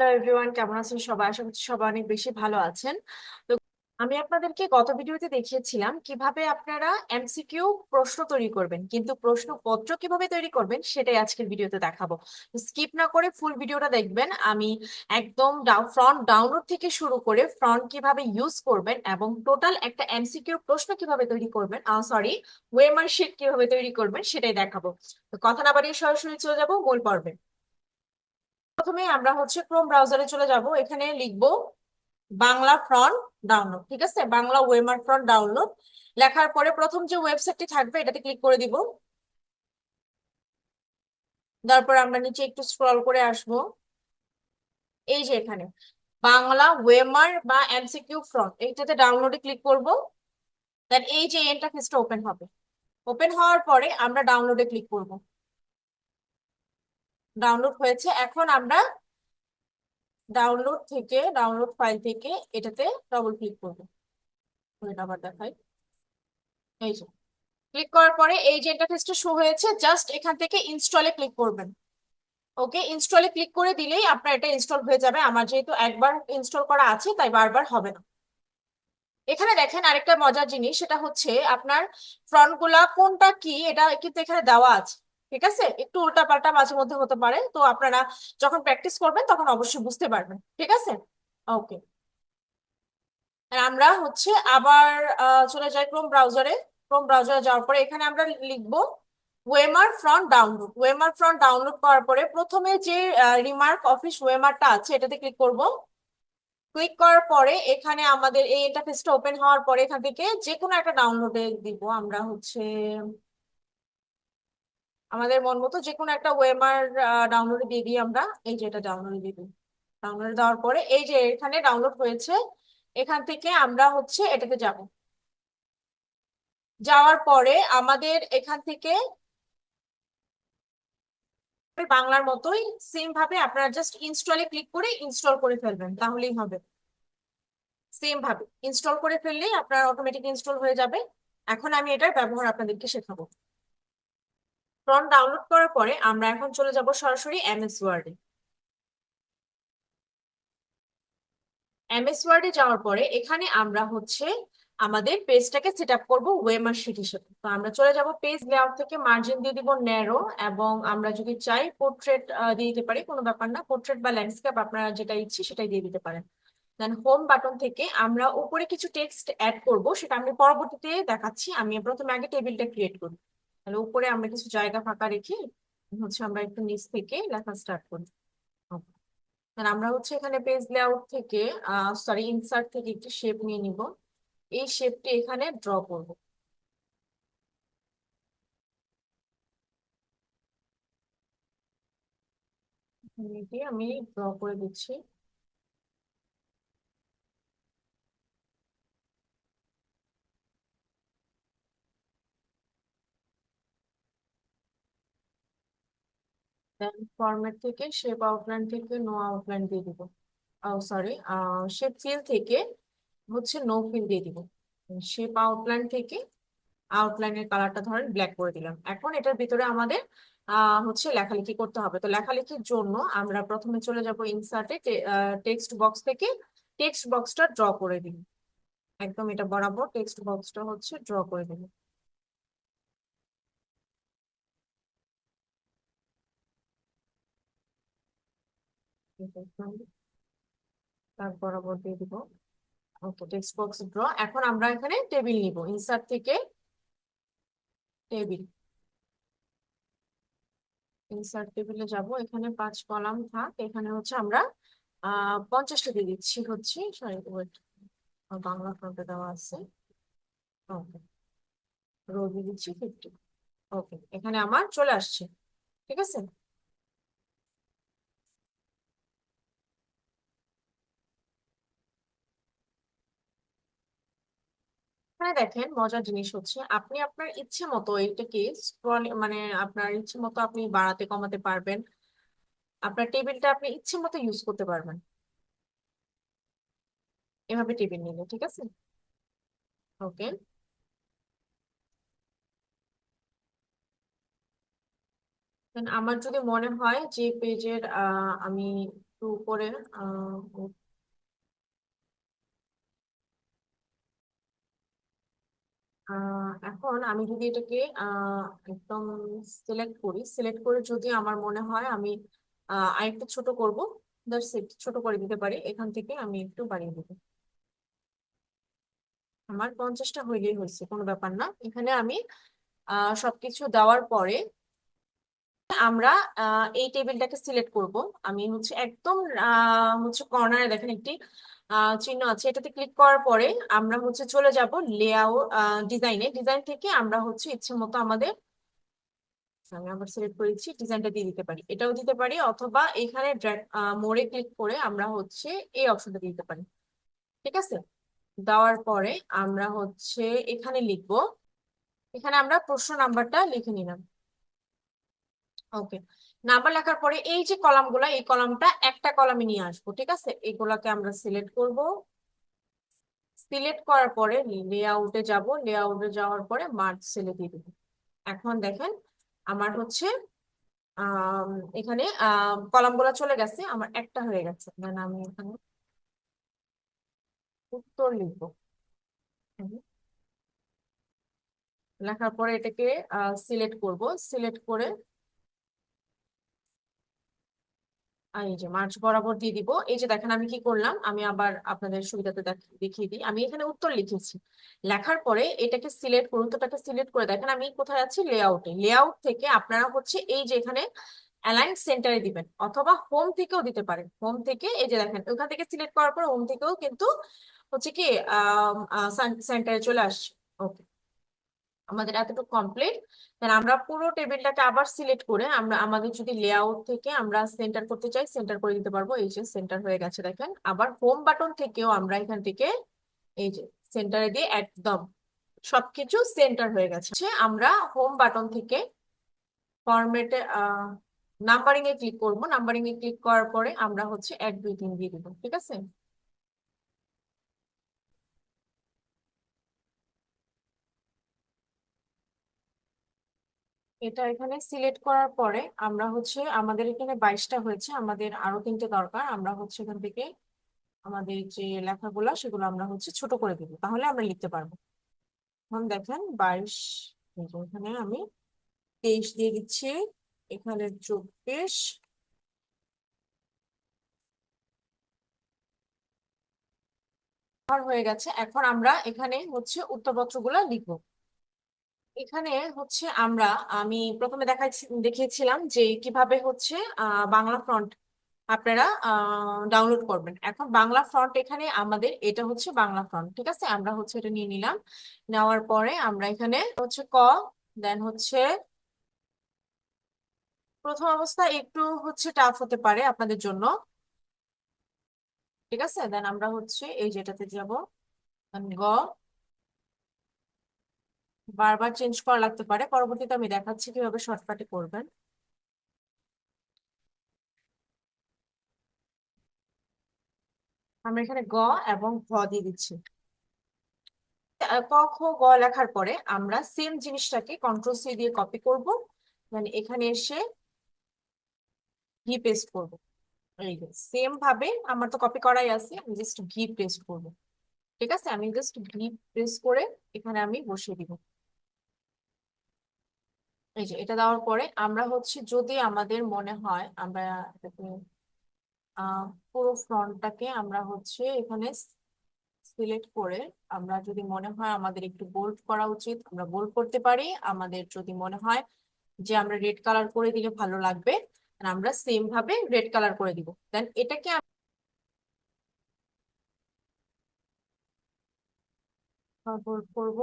Hello everyone কেমন আছেন সবাই? আশা করছি সবাই অনেক বেশি ভালো আছেন। তো আমি আপনাদেরকে গত ভিডিওতে দেখিয়েছিলাম কীভাবে আপনারা এমসিকিউ প্রশ্ন তৈরি করবেন, কিন্তু প্রশ্নপত্র কীভাবে তৈরি করবেন সেটাই আজকের ভিডিওতে দেখাবো। স্কিপ না করে ফুল ভিডিওটা দেখবেন। আমি একদম ফ্রন্ট ডাউনলোড থেকে শুরু করে ফ্রন্ট কীভাবে ইউজ করবেন এবং টোটাল একটা এমসিকিউ প্রশ্ন কীভাবে তৈরি করবেন সরি ওয়েমার শিট কীভাবে তৈরি করবেন সেটাই দেখাবো। তো কথা না বাড়িয়ে সরাসরি চলে যাব মূল পর্বে। প্রথমে আমরা হচ্ছে ক্রোম ব্রাউজারে চলে যাব। এখানে লিখব বাংলা ফ্রন্ট ডাউনলোড, ঠিক আছে? বাংলা ওয়েমার ফ্রন্ট ডাউনলোড। লেখার পরে প্রথম যে ওয়েবসাইটটি থাকবে, এটাতে ক্লিক করে দিব। তারপর আমরা নিচে একটু স্ক্রল করে আসব। এই যে এখানে, বাংলা ওয়েমার বা এমসিকিউ ফ্রন্ট, এইটাতে ডাউনলোডে ক্লিক করব। দেন এই যে ইন্টারফেসটা ওপেন হবে। ওপেন হওয়ার পরে আমরা ডাউনলোডে ক্লিক করব। ডাউনলোড হয়েছে। এখন আমরা ডাউনলোড থেকে ডাউনলোড ফাইল থেকে এটাতে ডবল ক্লিক করব। আবার দেখাই। এই যে ক্লিক করার পরে এই যে ইন্টারফেসটা শো হয়েছে জাস্ট এখান থেকে ইনস্টলে ক্লিক করবেন। ওকে ইনস্টলে ক্লিক করে দিলেই আপনার এটা ইনস্টল হয়ে যাবে। আমার যেহেতু একবার ইনস্টল করা আছে, তাই বারবার হবে না। এখানে দেখেন আরেকটা মজার জিনিস, সেটা হচ্ছে আপনার ফ্রন্টগুলা কোনটা কি, এটা কিন্তু এখানে দেওয়া আছে। ঠিক আছে? একটু উল্টা পাল্টা মাঝে মধ্যে হতে পারে। তো আপনারা যখন প্র্যাকটিস করবেন, তখন অবশ্যই বুঝতে পারবেন। ঠিক আছে? ওকে আমরা হচ্ছে আবার চলে যাই ক্রোম ব্রাউজারে ক্রোম ব্রাউজারে যাওয়ার পরে এখানে আমরা লিখব ওয়েমার ফ্রন্ট ডাউনলোড ওয়েমার ফ্রন্ট ডাউনলোড করার পরে প্রথমে যে রিমার্ক অফিস ওয়েমারটা আছে, এটাতে ক্লিক করব। ক্লিক করার পরে এখানে আমাদের এই ইন্টারফেসটা ওপেন হওয়ার পরে এখান থেকে যে কোনো একটা ডাউনলোডে দিব। আমরা হচ্ছে আমাদের মন মতো যে কোনো একটা ওয়েমার ডাউনলোড দিয়ে দিই আমরা। এই যে এটা ডাউনলোড দিয়ে দিই। ডাউনলোড দেওয়ার পরে এই যে এখানে ডাউনলোড হয়েছে, এখান থেকে আমরা হচ্ছে এটাতে যাব। যাওয়ার পরে আমাদের এখান থেকে বাংলার মতোই সেম ভাবে আপনারা জাস্ট ইনস্টলে ক্লিক করে ইনস্টল করে ফেলবেন, তাহলেই হবে। সেম ভাবে। ইনস্টল করে ফেললেই আপনার অটোমেটিক ইনস্টল হয়ে যাবে। এখন আমি এটার ব্যবহার আপনাদেরকে শেখাবো। ফ্রন্ট ডাউনলোড করার পরে আমরা এখন চলে যাব সরাসরি এমএস ওয়ার্ডে এমএস ওয়ার্ডে যাওয়ার পরে এখানে আমরা হচ্ছে আমাদের পেজটাকে সেট আপ করব ওয়েমার শিট হিসেবে। তো আমরা চলে যাব পেজ লেআউট থেকে মার্জিন দিয়ে দিব ন্যারো এবং আমরা যদি চাই পোর্ট্রেট দিয়ে দিতে পারি, কোনো ব্যাপার না। পোর্ট্রেট বা ল্যান্ডস্কেপ আপনারা যেটা ইচ্ছে সেটাই দিয়ে দিতে পারেন। দেন হোম বাটন থেকে আমরা উপরে কিছু টেক্সট অ্যাড করব, সেটা আমি পরবর্তীতে দেখাচ্ছি। আমি প্রথমে আগে টেবিলটা ক্রিয়েট করি। তাহলে উপরে আমরা কিছু জায়গা ফাঁকা রেখে হচ্ছে আমরা একটু নিচ থেকে লেখা স্টার্ট করি। আমরা হচ্ছে এখানে পেজ লেআউট থেকে সরি ইনসার্ট থেকে একটু শেপ নিয়ে নিব। এই শেপটি এখানে ড্র করব। আমি ড্র করে দিচ্ছি। ফরম্যাট থেকে শেপ আউটলাইন থেকে নো আউটলাইন দিয়ে দিব। সরি শেপ ফিল থেকে হচ্ছে নো ফিল দিয়ে দিব। শেপ আউটলাইন থেকে আউটলাইনের কালারটা ধরেন ব্ল্যাক করে দিলাম। এখন এটার ভিতরে আমাদের হচ্ছে লেখালেখি করতে হবে। তো লেখালেখির জন্য আমরা প্রথমে চলে যাব ইনসার্টে টেক্সট বক্স থেকে টেক্সট বক্সটা ড্র করে দিই একদম এটা বরাবর টেক্সট বক্সটা হচ্ছে ড্র করে দিই তার বরাবর দিয়ে দিব। ওকে টেক্সট বক্স ড্র এখন আমরা এখানে টেবিল নিব। ইনসার্ট থেকে টেবিল ইনসার্ট টেবিলে যাব। এখানে পাঁচ কলাম থাক। এখানে হচ্ছে আমরা আহ পঞ্চাশটা দিয়ে দিচ্ছি হচ্ছে সরি ওয়েট বাংলা ফ্রন্টে দেওয়া আছে। ওকে রো দিয়ে দিচ্ছি ফিফটি ওকে, এখানে আমার চলে আসছে। ঠিক আছে? হ্যাঁ দেখেন মজার জিনিস হচ্ছে, আপনি আপনার ইচ্ছে মতো স্ক্রল মানে আপনার ইচ্ছে মতো আপনি বাড়াতে কমাতে পারবেন। আপনার টেবিলটা আপনি ইচ্ছে মতো ইউজ করতে পারবেন। এভাবে টেবিল নিলে, ঠিক আছে? ওকে। আমার যদি মনে হয় যে পেজের আমি একটু উপরে এখন আমি যদি এটাকে একদম সিলেক্ট করি সিলেক্ট করে যদি আমার মনে হয় আমি আরেকটু ছোট করব দ্যাটস ইট ছোট করে দিতে পারি, এখান থেকে আমি একটু বাড়িয়ে দেবো। আমার পঞ্চাশটা হইলেই হয়েছে, কোনো ব্যাপার না। এখানে আমি সবকিছু দেওয়ার পরে আমরা এই টেবিলটাকে সিলেক্ট করব। আমি হচ্ছে একদম হচ্ছে কর্নারে দেখেন একটি চিহ্ন আছে, এটাতে ক্লিক করার পরে আমরা হচ্ছে চলে যাব লেআউট ডিজাইনে ডিজাইন থেকে আমরা হচ্ছে ইচ্ছে মতো আমাদের, আমি আবার সিলেক্ট করেছি ডিজাইনটা দিয়ে দিতে পারি। এটাও দিতে পারি, অথবা এখানে মোড়ে ক্লিক করে আমরা হচ্ছে এই অপশনটা দিতে পারি। ঠিক আছে? দেওয়ার পরে আমরা হচ্ছে এখানে লিখব। এখানে আমরা প্রশ্ন নাম্বারটা লিখে নিলাম। ওকে। নাম্বার লেখার পরে এই যে কলামগুলো এই কলামটা একটা কলামে নিয়ে আসব, ঠিক আছে? এগুলাকে আমরা সিলেক্ট করব। সিলেক্ট করার পরে লে লেআউটে যাব। লেআউটে যাওয়ার পরে মার্চ সেলে দিয়ে দেবো। এখন দেখেন, আমার হচ্ছে এখানে কলামগুলো চলে গেছে, আমার একটা হয়ে গেছে। মানে আমি এখানে উত্তর লিখব। লেখার পরে এটাকে সিলেক্ট করব। সিলেক্ট করে এই যে মার্চ বরাবর দিয়ে দিব। এই যে দেখেন আমি কি করলাম, আমি আবার আপনাদের সুবিধাতে দেখ- দেখিয়ে দিই। আমি এখানে উত্তর লিখেছি। লেখার পরে এটাকে সিলেক্ট করুন। উত্তরটাকে সিলেক্ট করে দেখেন আমি কোথায় আছি? লেআউটে লেআউট থেকে আপনারা হচ্ছে এই যে এখানে অ্যালাইন সেন্টারে দিবেন, অথবা হোম থেকেও দিতে পারেন। হোম থেকে এই যে দেখেন, ওখান থেকে সিলেক্ট করার পর হোম থেকেও কিন্তু হচ্ছে কি সেন্টারে চলে আসছে। ওকে আমাদের এতটুকু কমপ্লিট তাহলে আমরা পুরো টেবিলটাকে আবার সিলেক্ট করে আমরা আমাদের যদি লেআউট থেকে আমরা সেন্টার করতে চাই সেন্টার করে দিতে পারব। এই যে সেন্টার হয়ে গেছে দেখেন। আবার হোম বাটন থেকেও আমরা এখান থেকে এই যে সেন্টারে দিয়ে একদম সবকিছু সেন্টার হয়ে গেছে। আমরা হোম বাটন থেকে ফরম্যাটে নাম্বারিং এ ক্লিক করব। নাম্বারিং এ ক্লিক করার পরে আমরা হচ্ছে এক, দুই, তিন দিয়ে দিব। ঠিক আছে? এটা এখানে সিলেক্ট করার পরে আমরা হচ্ছে, আমাদের এখানে বাইশটা হয়েছে, আমাদের আরও তিনটে দরকার। আমরা হচ্ছে এখান থেকে আমাদের যে লেখাগুলো, সেগুলো আমরা হচ্ছে ছোট করে দিব। তাহলে আমরা লিখতে পারব। এখন দেখেন, বাইশ এখানে আমি তেইশ দিয়ে দিচ্ছি, এখানে চব্বিশ। হয়ে গেছে। এখন আমরা এখানে হচ্ছে উত্তরপত্র উত্তরপত্রগুলো লিখব। এখানে হচ্ছে আমরা, আমি প্রথমে দেখাচ্ছি দেখিয়েছিলাম যে কীভাবে হচ্ছে বাংলা ফ্রন্ট আপনারা ডাউনলোড করবেন। এখন বাংলা ফ্রন্ট এখানে আমাদের, এটা হচ্ছে বাংলা ফ্রন্ট ঠিক আছে? আমরা হচ্ছে এটা নিয়ে নিলাম। নেওয়ার পরে আমরা এখানে হচ্ছে ক দেন হচ্ছে প্রথম অবস্থা একটু হচ্ছে টাফ হতে পারে আপনাদের জন্য। ঠিক আছে? দেন আমরা হচ্ছে এই যেটাতে যাব গ বারবার চেঞ্জ করা লাগতে পারে। পরবর্তীতে আমি দেখাচ্ছি কীভাবে শর্টকাটে করবেন। আমরা এখানে গ এবং ঘ দিয়ে দিচ্ছি। ক, খ, গ লেখার পরে আমরা সেম জিনিসটাকে কন্ট্রোল সি দিয়ে কপি করব। মানে এখানে এসে ভি পেস্ট করব। এই যে সেম ভাবে আমার তো কপি করাই আছে, আমি জাস্ট ভি পেস্ট করব। ঠিক আছে? আমি জাস্ট ভি পেস্ট করে এখানে আমি বসিয়ে দিব। এই যে এটা দেওয়ার পরে আমরা হচ্ছে যদি আমাদের মনে হয় আমরা পুরো ফ্রন্টটাকে আমরা হচ্ছে এখানে সিলেক্ট করে আমরা যদি মনে হয় আমাদের একটু বোল্ড করা উচিত, আমরা বোল্ড করতে পারি। আমাদের যদি মনে হয় যে আমরা রেড কালার করে দিলে ভালো লাগবে আমরা সেম ভাবে রেড কালার করে দিব। দেন এটাকে বোল্ড করব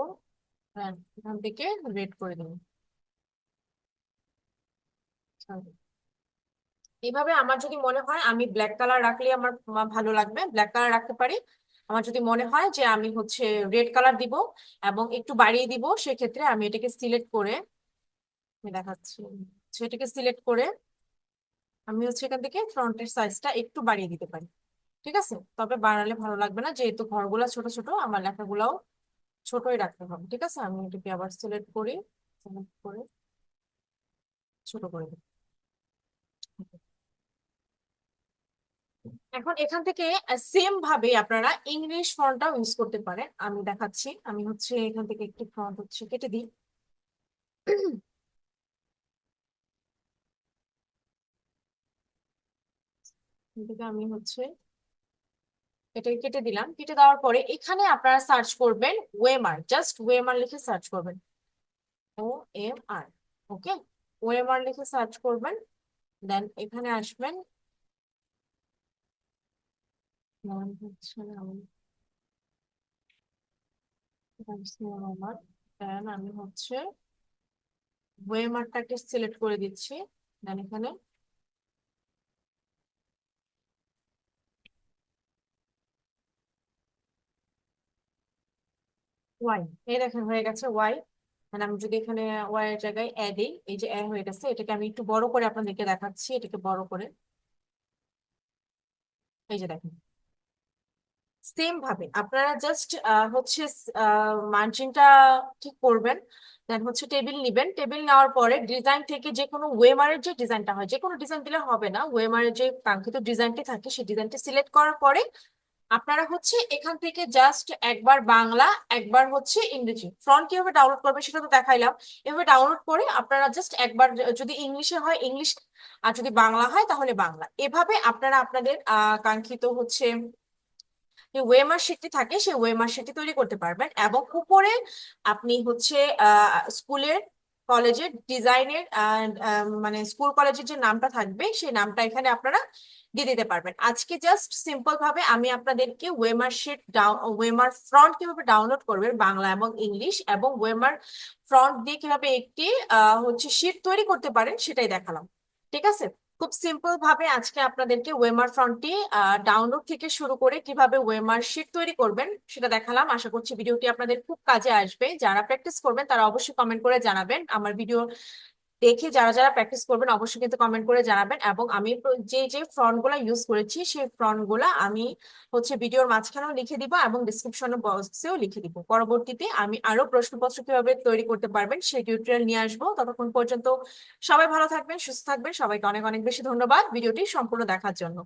এখান থেকে রেড করে দেবো। এইভাবে আমার যদি মনে হয়, আমি ব্ল্যাক কালার রাখলে আমার ভালো লাগবে। ব্ল্যাক কালার রাখতে পারি। আমার যদি মনে হয় যে আমি হচ্ছে রেড কালার দিব এবং একটু বাড়িয়ে দিব, সেক্ষেত্রে আমি এটাকে সিলেক্ট করে দেখাচ্ছি। সেটাকে সিলেক্ট করে আমি হচ্ছে এখান থেকে ফ্রন্টের সাইজটা একটু বাড়িয়ে দিতে পারি। ঠিক আছে? তবে বাড়ালে ভালো লাগবে না। যেহেতু ঘরগুলা ছোট ছোট, আমার লেখাগুলাও ছোটই রাখতে হবে। ঠিক আছে? আমি এটাকে আবার সিলেক্ট করি সিলেক্ট করে ছোট করে দিই। এখন এখান থেকে সেম ভাবে আপনারা ইংলিশ ফন্টটাও ইউজ করতে পারেন। আমি দেখাচ্ছি। আমি হচ্ছে এখান থেকে একটি ফন্ট হচ্ছে কেটে দিই। আমি হচ্ছে এটাকে কেটে দিলাম। কেটে দেওয়ার পরে এখানে আপনারা সার্চ করবেন ওয়েমার জাস্ট ওয়েমার লিখে সার্চ করবেন। ও এম আর ওকে ওয়েমার লিখে সার্চ করবেন। দেন এখানে আসবেন নাম হচ্ছে আমার। দেন আমি হচ্ছে ওয়েমারটাকে সিলেক্ট করে দিচ্ছি দেন এখানে ওয়াই এই হয়ে গেছে ওয়াই মানে আমি যদি এখানে ওয়াই এর জায়গায় এই যে হয়ে গেছে, এটাকে আমি একটু বড় করে আপনাদেরকে দেখাচ্ছি, এটাকে বড় করে। এই যে দেখেন। সেম ভাবে। আপনারা জাস্ট হচ্ছে মার্জিনটা ঠিক করবেন দেন হচ্ছে টেবিল নিবেন। টেবিল নেওয়ার পরে ডিজাইন থেকে যে কোনো ওয়েমারের যে ডিজাইনটা হয়, যে কোনো ডিজাইন দিলে হবে না। ওয়েমারের যে কাঙ্ক্ষিত ডিজাইনটি থাকে, সেই ডিজাইনটি সিলেক্ট করার পরে আপনারা হচ্ছে এখান থেকে জাস্ট একবার বাংলা, একবার হচ্ছে ইংরেজি। ফ্রন্ট কীভাবে ডাউনলোড করবেন সেটা তো দেখাইলাম। এভাবে ডাউনলোড করে আপনারা জাস্ট একবার, যদি ইংলিশে হয় ইংলিশ, আর যদি বাংলা হয় তাহলে বাংলা। এভাবে আপনারা আপনাদের, আহ, কাঙ্ক্ষিত হচ্ছে যে ওয়েমার শিটটি থাকে, সেই ওয়েমার শিটটি তৈরি করতে পারবেন এবং উপরে আপনি হচ্ছে স্কুলের, কলেজের ডিজাইনের মানে স্কুল কলেজের যে নামটা থাকবে, সেই নামটা এখানে আপনারা দিয়ে দিতে পারবেন। আজকে জাস্ট সিম্পল ভাবে আমি আপনাদেরকে ওয়েমার শিট ওয়েমার ফ্রন্ট কীভাবে ডাউনলোড করবেন, বাংলা এবং ইংলিশ এবং ওয়েমার ফ্রন্ট দিয়ে কীভাবে একটি হচ্ছে শিট তৈরি করতে পারেন, সেটাই দেখালাম। ঠিক আছে? খুব সিম্পল ভাবে আজকে আপনাদেরকে ওয়েমার ফ্রন্টটি ডাউনলোড থেকে শুরু করে কীভাবে ওয়েমার শিট তৈরি করবেন সেটা দেখালাম। আশা করছি ভিডিওটি আপনাদের খুব কাজে আসবে। যারা প্র্যাকটিস করবেন তারা অবশ্যই কমেন্ট করে জানাবেন। আমার ভিডিও দেখে যারা যারা প্র্যাকটিস করবেন অবশ্যই কিন্তু কমেন্ট করে জানাবেন। এবং আমি যে যে ফ্রন্টগুলা ইউজ করেছি, সেই ফ্রন্টগুলা আমি হচ্ছে ভিডিওর মাঝখানেও লিখে দিব এবং ডিসক্রিপশন বক্সেও লিখে দিব। পরবর্তীতে আমি আরও প্রশ্নপত্র কীভাবে তৈরি করতে পারবেন সেই টিউটোরিয়াল নিয়ে আসব। ততক্ষণ পর্যন্ত সবাই ভালো থাকবেন, সুস্থ থাকবেন। সবাইকে অনেক অনেক বেশি ধন্যবাদ। ভিডিওটি সম্পূর্ণ দেখার জন্য।